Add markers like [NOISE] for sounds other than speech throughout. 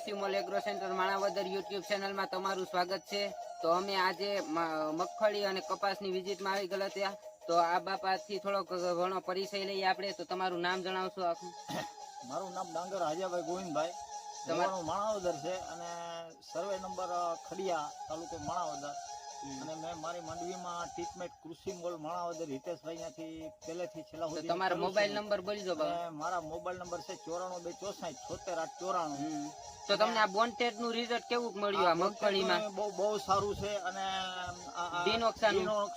કૃષિ agro centre Manavadar YouTube ચેનલમાં તમારું સ્વાગત છે. તો અમે આજે મગફળી અને કપાસની વિઝિટમાં આવી ગયેલા ત્યાં તો આ બાપાથી થોડોક ઘણો પરિચય લઈએ આપણે. તો તમારું નામ જણાવશો આખું [COUGHS] મારું નામ ડાંગર હાજાભાઈ ગોવિંદભાઈ. તમારું માણાવદર છે અને સર્વે નંબર ખડિયા તાલુકો માણાવદર. અને મેં મારી મંડવીમાં ટ્રીટમેન્ટ કૃષિ મોલ માણાવદર હિતેશભાઈ ત્યાંથી પહેલેથી છેલ્લા સુધી તમારો મોબાઈલ નંબર બોલી દો મારા મોબાઈલ નંબર છે ચોરાણું બે ચોસાઠ છોતેર આઠ ચોરાણું. તો તમને આ બોન્ટેડનું રિઝલ્ટ કેવું મળ્યું આ મગફળીમાં? બહુ બહુ સારું છે અને એનું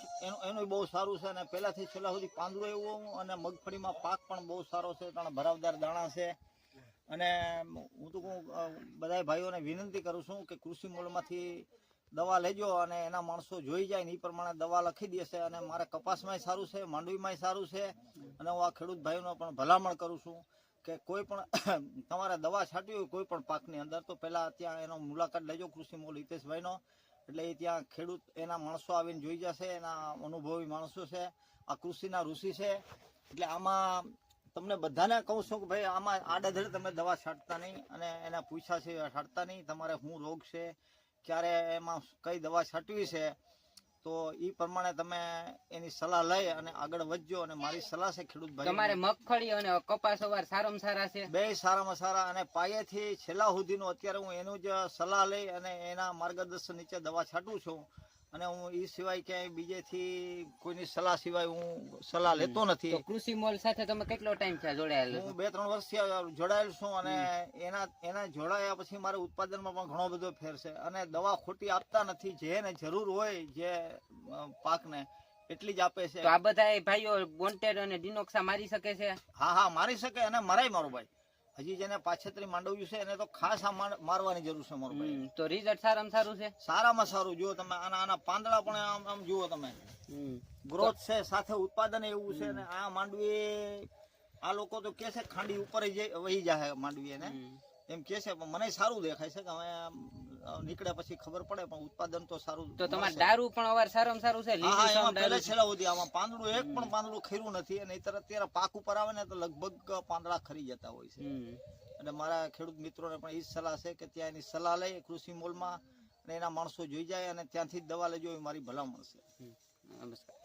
એનું બહુ સારું છે અને પહેલાથી છેલ્લા સુધી પાંદડું એવું અને મગફળીમાં પાક પણ બહુ સારો છે ત્રણ ભરાવદાર દાણા છે. અને હું તો બધાય ભાઈઓને વિનંતી કરું છું કે કૃષિ મોલમાંથી દવા લેજો અને એના માણસો જોઈ જાય ને એ પ્રમાણે દવા લખી દેશે અને મારે કપાસમાંય સારું છે, માંડવીમાંય સારું છે અને હું આ ખેડૂત ભાઈનો પણ ભલામણ કરું છું કે કોઈ પણ [COUGHS] તમારે દવા છાંટવી હોય કોઈ પણ પાકની અંદર, તો પહેલાં ત્યાં એનો મુલાકાત લેજો કૃષિ મોલ હિતેશભાઈનો. એટલે એ ત્યાં ખેડૂત એના માણસો આવીને જોઈ જશે, એના અનુભવી માણસો છે, આ કૃષિના ઋષિ છે. એટલે આમાં તમને બધાને કહું છું કે ભાઈ, આમાં આડેધડ તમે દવા છાંટતા નહીં અને એના પૂછા છે છાંટતા નહીં. તમારે શું રોગ છે ક્યારે એમાં કઈ દવા છાંટવી છે તો એ પ્રમાણે તમે એની સલાહ લઈ અને આગળ વધજો અને મારી સલાહ છે ખેડૂત ભાઈ તમારે મગફળી અને કપાસ અવાર સારામાં સારા છે? બે સારામાં સારા અને પાયેથી છેલ્લા સુધીનું અત્યારે હું એનું જ સલાહ લઈ અને એના માર્ગદર્શન નીચે દવા છાંટું છું. અને હું એ સિવાય ક્યાંય બીજેથી કોઈની સલાહ સિવાય હું સલાહ લેતો નથી. કૃષિ મોલ સાથે તમે કેટલો ટાઈમ થયા જોડાયેલ હું બે ત્રણ વર્ષથી જોડાયેલ છું અને એના એના જોડાયા પછી મારે ઉત્પાદનમાં પણ ઘણો બધો ફેર છે. અને દવા ખોટી આપતા નથી. જેને જરૂર હોય જે પાકને એટલી જ આપે છે. તો આ બધા ભાઈઓ બોન્ટેડ અને ડિનોક્સા મારી શકે છે? હા હા મારી શકે અને મરાય મારો ભાઈ. હજી જેને પાછેતરી માંડવ્યું છે એને તો ખાસ આ મારવાની જરૂર છે મારો ભાઈ. તો રિઝલ્ટ સારામાં સારું છે? સારામાં સારું જુઓ તમે આના આના પાંદડા પણ આમ આમ જુઓ તમે. ગ્રોથ છે સાથે ઉત્પાદન એવું છે ને આ માંડવી આ લોકો તો કે છે ખાંડી ઉપર વહી જાય માંડવી એને. એમ કે છે પણ મને સારું દેખાય છે કે હવે નીકળ્યા પછી ખબર પડે પણ ઉત્પાદન તો સારું તો તમારે દારૂ પણ અવાર સારામાં સારું છે હા એમાં પહેલા છેલ્લા સુધી આમાં પાંદડું એક પણ પાંદડું ખીરું નથી અને નહીંતર અત્યારે પાક ઉપર આવે ને તો લગભગ પાંદડા ખરી જતા હોય છે. અને મારા ખેડૂત મિત્રોને પણ એ જ સલાહ છે કે ત્યાં એની સલાહ લઈ કૃષિ મોલમાં અને એના માણસો જોઈ જાય અને ત્યાંથી જ દવા લેજો એ મારી ભલામણ છે. નમસ્કાર.